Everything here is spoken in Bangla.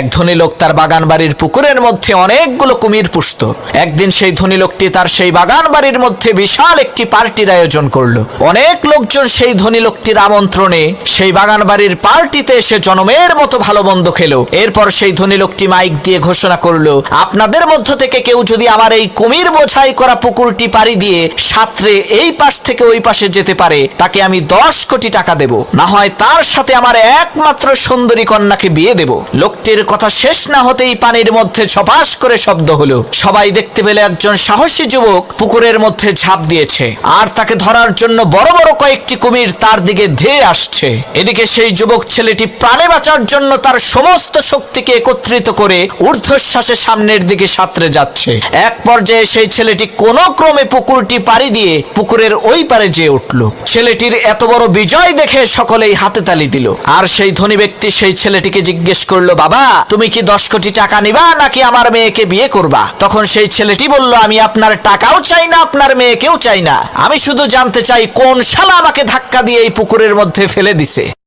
এক ধনী লোক তার বাগান বাড়ির পুকুরের মধ্যে অনেকগুলো কুমির পুষত। একদিন সেই ধনী লোকটি তার সেই বাগান বাড়ির মধ্যে বিশাল একটি পার্টির আয়োজন করল। অনেক লোকজন সেই ধনী লোকটির আমন্ত্রণে সেই বাগান বাড়ির পার্টিতে এসে জনমের মতো ভালো মন্দ খেলো। এরপর সেই ধনী লোকটি মাইক দিয়ে ঘোষণা করল, আপনাদের মধ্য থেকে কেউ যদি আমার এই কুমির বোঝাই করা পুকুরটি পাড়ি দিয়ে সাঁতরে এই পাশ থেকে ওই পাশে যেতে পারে, তাকে আমি দশ কোটি টাকা দেব। না হয় তার সাথে আমার একমাত্র সুন্দরী কন্যাকে বিয়ে দেব। লোকটির কথা শেষ না হতেই পানির মধ্যে ছপাস করে শব্দ হলো। সবাই দেখতে পেলে একজন সাহসী যুবক পুকুরের মধ্যে ঝাঁপ দিয়েছে। আর তাকে ধরার জন্য বড় বড় কয়েকটি কুমির তার দিকে ধেয়ে আসছে। এদিকে সেই যুবক ছেলেটি প্রাণে বাঁচার জন্য তার সমস্ত শক্তিকে একত্রিত করে ঊর্ধ্বশ্বাসে সামনের দিকে সাঁতরে যাচ্ছে। এক পর্যায়ে সেই ছেলেটি কোনো ক্রমে পুকুরটি পাড়ি দিয়ে পুকুরের ওই পারে যেয়ে উঠল। ছেলেটির এত বড় বিজয় দেখে সকলেই হাতে তালি দিল। আর সেই ধনী ব্যক্তি সেই ছেলেটিকে জিজ্ঞেস করল, বাবা তুমি কি দশ কোটি টাকা নিবা নাকি আমার মেয়েকে বিয়ে করবা? তখন সেই ছেলেটি বলল, আমি আপনার টাকাও চাই না, আপনার মেয়েকেও চাই না। আমি শুধু জানতে চাই কোন শালা আমাকে ধাক্কা দিয়ে এই পুকুরের মধ্যে ফেলে দিছে।